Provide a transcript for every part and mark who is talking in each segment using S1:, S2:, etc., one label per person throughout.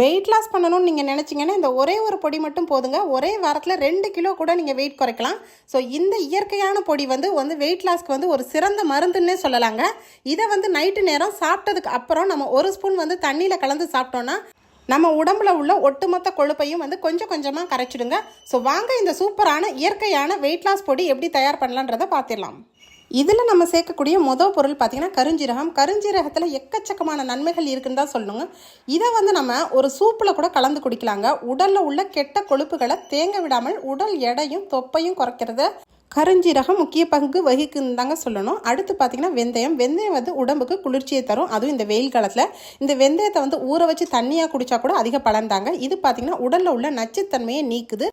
S1: Weight loss பண்ணணும்னு நீங்கள் நினச்சிங்கன்னா இந்த ஒரே ஒரு பொடி மட்டும் போதுங்க. ஒரே வாரத்தில் ரெண்டு கிலோ கூட நீங்கள் வெயிட் குறைக்கலாம். ஸோ இந்த இயற்கையான பொடி வந்து வந்து வெயிட் லாஸ்க்கு வந்து ஒரு சிறந்த மருந்துன்னே சொல்லலாங்க. இதை வந்து நைட்டு நேரம் சாப்பிட்டதுக்கு அப்புறம் நம்ம ஒரு ஸ்பூன் வந்து தண்ணியில் கலந்து சாப்பிட்டோன்னா நம்ம உடம்புல உள்ள ஒட்டுமொத்த கொழுப்பையும் வந்து கொஞ்சம் கொஞ்சமாக கரைச்சிடுங்க. ஸோ வாங்க இந்த சூப்பரான இயற்கையான வெயிட் லாஸ் பொடி எப்படி தயார் பண்ணலான்றதை பார்த்துடலாம். இதில் நம்ம சேர்க்கக்கூடிய மொதல் பொருள் பார்த்திங்கன்னா கருஞ்சீரகம். கருஞ்சீரகத்தில் எக்கச்சக்கமான நன்மைகள் இருக்குன்னு தான் சொல்லணுங்க இதை வந்து நம்ம ஒரு சூப்பில் கூட கலந்து குடிக்கலாங்க. உடலில் உள்ள கெட்ட கொழுப்புகளை தேங்க விடாமல் உடல் எடையும் தொப்பையும் குறைக்கிறத. கருஞ்சீரகம் முக்கிய பங்கு வகிக்குன்னு தாங்க சொல்லணும். அடுத்து பார்த்தீங்கன்னா வெந்தயம். வெந்தயம் வந்து உடம்புக்கு குளிர்ச்சியை தரும். அதுவும் இந்த வெயில் காலத்தில். இந்த வெந்தயத்தை வந்து ஊற வச்சு தண்ணியாக குடித்தா கூட அதிக பலன் தாங்க. இது பார்த்தீங்கன்னா உடலில் உள்ள நச்சுத்தன்மையை நீக்குது.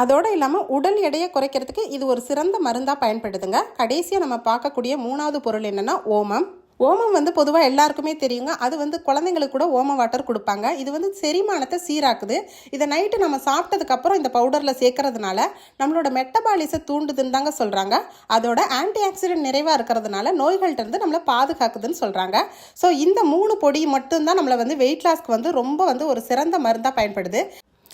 S1: அதோடு இல்லாமல் உடல் எடையை குறைக்கிறதுக்கு இது ஒரு சிறந்த மருந்தாக பயன்படுதுங்க. கடைசியாக நம்ம பார்க்கக்கூடிய மூணாவது பொருள் என்னென்னா ஓமம். ஓமம் வந்து பொதுவாக எல்லாருக்குமே தெரியுங்க. அது வந்து குழந்தைங்களுக்கு கூட ஓம வாட்டர் கொடுப்பாங்க. இது வந்து செரிமானத்தை சீராக்குது. இதை நைட்டு நம்ம சாப்பிட்டதுக்கப்புறம் இந்த பவுடரில் சேர்க்கறதுனால நம்மளோட மெட்டபாலிசை தூண்டுதுன்னு தாங்க சொல்கிறாங்க அதோட ஆன்டி ஆக்சிடென்ட் நிறைவாக இருக்கிறதுனால நோய்கள்ட்ட இருந்து நம்மளை பாதுகாக்குதுன்னு சொல்கிறாங்க ஸோ இந்த மூணு பொடி மட்டும்தான் நம்மளை வந்து வெயிட் லாஸ்க்கு வந்து ரொம்ப வந்து ஒரு சிறந்த மருந்தாக பயன்படுது.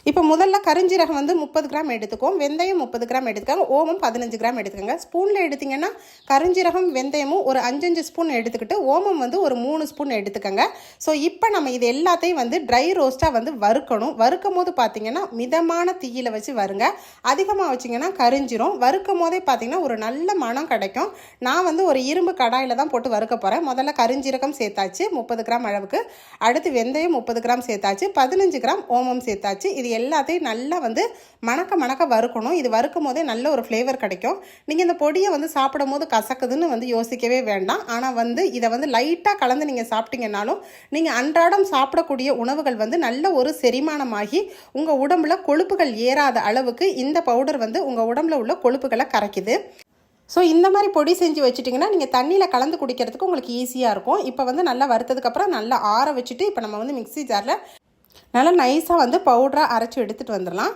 S1: இப்போ முதல்ல கரிஞ்சீரகம் வந்து முப்பது கிராம் எடுத்துக்கோம் வெந்தயம் முப்பது கிராம் எடுத்துக்கோங்க. ஓமம் பதினஞ்சு கிராம் எடுத்துக்கோங்க. ஸ்பூனில் எடுத்திங்கன்னா கரிஞ்சீரகம் வெந்தயமும் ஒரு அஞ்சஞ்சு ஸ்பூன் எடுத்துக்கிட்டு ஓமம் வந்து ஒரு மூணு ஸ்பூன் எடுத்துக்கோங்க. ஸோ இப்போ நம்ம இது எல்லாத்தையும் வந்து ட்ரை ரோஸ்ட்டாக வந்து வறுக்கணும். வறுக்கும் போது பார்த்தீங்கன்னா மிதமான தீயில வச்சு வருங்க. அதிகமாக வச்சிங்கன்னா கரிஞ்சிரும். வறுக்கும் போதே பார்த்தீங்கன்னா ஒரு நல்ல மனம் கிடைக்கும். நான் வந்து ஒரு இரும்பு கடாயில் தான் போட்டு வறுக்க போகிறேன் முதல்ல கரிஞ்சீரகம் சேர்த்தாச்சு முப்பது கிராம் அளவுக்கு. அடுத்து வெந்தயம் முப்பது கிராம் சேர்த்தாச்சு பதினஞ்சு கிராம் ஓமம் சேர்த்தாச்சு. இது எல்லாத்தையும் நல்லா வந்து மணக்க மணக்க வறுக்கணும். இது வறுக்கும் போதே நல்ல ஒரு ஃப்ளேவர் கிடைக்கும். நீங்கள் இந்த பொடியை வந்து சாப்பிடும் போது கசக்குதுன்னு வந்து யோசிக்கவே வேண்டாம். ஆனால் வந்து இதை வந்து லைட்டாக கலந்து நீங்கள் சாப்பிட்டீங்கன்னாலும் நீங்கள் அன்றாடம் சாப்பிடக்கூடிய உணவுகள் வந்து நல்ல ஒரு செரிமானமாகி உங்கள் உடம்புல கொழுப்புகள் ஏறாத அளவுக்கு இந்த பவுடர் வந்து உங்கள் உடம்புல உள்ள கொழுப்புகளை கரைக்குது. ஸோ இந்த மாதிரி பொடி செஞ்சு வச்சுட்டிங்கன்னா நீங்கள் தண்ணியில் கலந்து குடிக்கிறதுக்கு உங்களுக்கு ஈஸியாக இருக்கும். இப்போ வந்து நல்லா வறுத்ததுக்கப்புறம் நல்லா ஆற வச்சுட்டு இப்போ நம்ம வந்து மிக்ஸி ஜாரில் நல்லா நைஸாக வந்து பவுடராக அரைச்சி எடுத்துகிட்டு வந்துடலாம்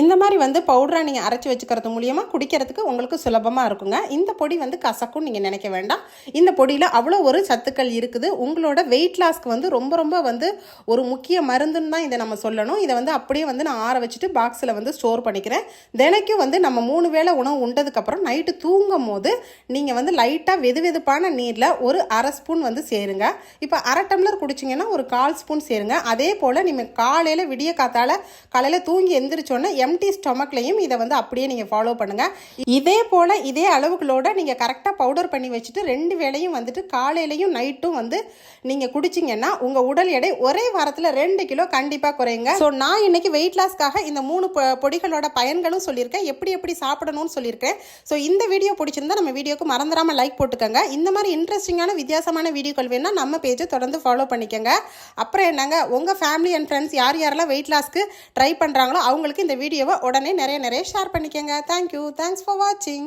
S1: இந்த மாதிரி வந்து பவுடராக நீங்கள் அரைச்சி வச்சுக்கிறது மூலியமாக குடிக்கிறதுக்கு உங்களுக்கு சுலபமாக இருக்குங்க. இந்த பொடி வந்து கசக்கும் நீங்கள் நினைக்க வேண்டாம். இந்த பொடியில் அவ்வளோ ஒரு சத்துக்கள் இருக்குது. உங்களோட வெயிட் லாஸ்க்கு வந்து ரொம்ப ரொம்ப வந்து ஒரு முக்கிய மருந்துன்னு தான் இதை நம்ம சொல்லணும். இதை வந்து அப்படியே வந்து நான் ஆற வச்சுட்டு பாக்ஸில் வந்து ஸ்டோர் பண்ணிக்கிறேன். தினைக்கும் வந்து நம்ம மூணு வேளை உணவு உண்டதுக்கப்புறம் நைட்டு தூங்கும் போது நீங்கள் வந்து லைட்டாக வெது வெதுப்பான நீரில் ஒரு அரை ஸ்பூன் வந்து சேருங்க. இப்போ அரை டம்ளர் குடிச்சிங்கன்னா ஒரு கால் ஸ்பூன் சேருங்க. அதே போல் நீங்கள் காலையில் விடிய காத்தால் காலையில் தூங்கி எந்திரிச்சோன்னே எம்டி ஸ்டொமக்லையும் இதை வந்து அப்படியே நீங்கள் ஃபாலோ பண்ணுங்கள் இதே போல் இதே அளவுகளோட நீங்கள் கரெக்டாக பவுடர் பண்ணி வச்சுட்டு ரெண்டு வேளையும் வந்துட்டு காலையிலையும் நைட்டும் வந்து நீங்கள் குடிச்சிங்கன்னா உங்கள் உடல் எடை ஒரே வாரத்தில் ரெண்டு கிலோ கண்டிப்பாக குறையுங்க. ஸோ நான் இன்னைக்கு வெயிட் லாஸ்க்காக இந்த மூணு பொ- பொடிகளோட பயன்களும் சொல்லியிருக்கேன். எப்படி எப்படி சாப்பிடணும்னு சொல்லியிருக்கேன். ஸோ இந்த வீடியோ பிடிச்சிருந்தா நம்ம வீடியோக்கு மறந்துடாமல் லைக் போட்டுக்கோங்க. இந்த மாதிரி இன்ட்ரெஸ்டிங்கான வித்தியாசமான வீடியோக்கள் வேணால் நம்ம பேஜை தொடர்ந்து ஃபாலோ பண்ணிக்கோங்க. அப்புறம் என்னங்க உங்கள் ஃபேமிலி அண்ட் ஃப்ரெண்ட்ஸ் யார் யாரெல்லாம் வெயிட் லாஸ்க்கு ட்ரை பண்ணுறாங்களோ அவங்களுக்கு இந்த வீடியோவை உடனே நிறைய நிறைய ஷேர் பண்ணிக்கோங்க. தேங்க்யூ தேங்க்ஸ் ஃபார் வாட்சிங்